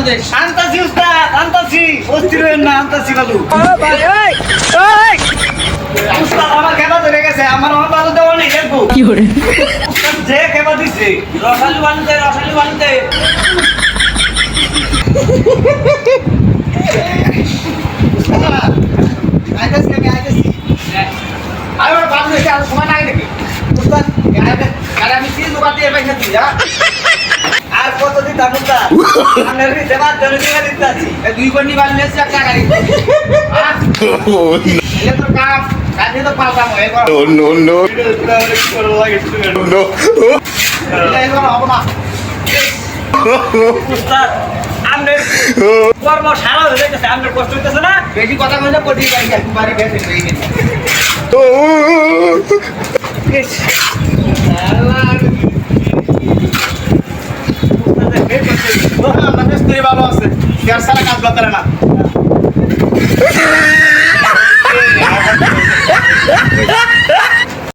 আনতাছি উস্তাদ আনতাছি অস্থির হইেন না আনতাছি বাবু উস্তাদ আমার খেলা ধরে গেছে আমার আমার দেওয়া নেই দেখব উস্তাদ যে খেলা দিছে রসালু বানুতে রসালু বানুতে আইতাছি আমি আইতাছি আমি আমার বাবু দেখে আর সময় নাই নাকি? উস্তাদ আরে আমি তিন দোকান দিয়ে দিই হ্যাঁ? আর কত দিতাম কর্ম সারা হয়ে যাচ্ছে আমনের কষ্ট হইতেছে না বেশি কথা বললে গেছে হয়ে গেছে oh ইস, আল্লাহ। উস্তাদের বের করতে দিই। আমাদের স্ত্রী ভালো আছে গ্যাস ছাড়া কাজ বাতারে না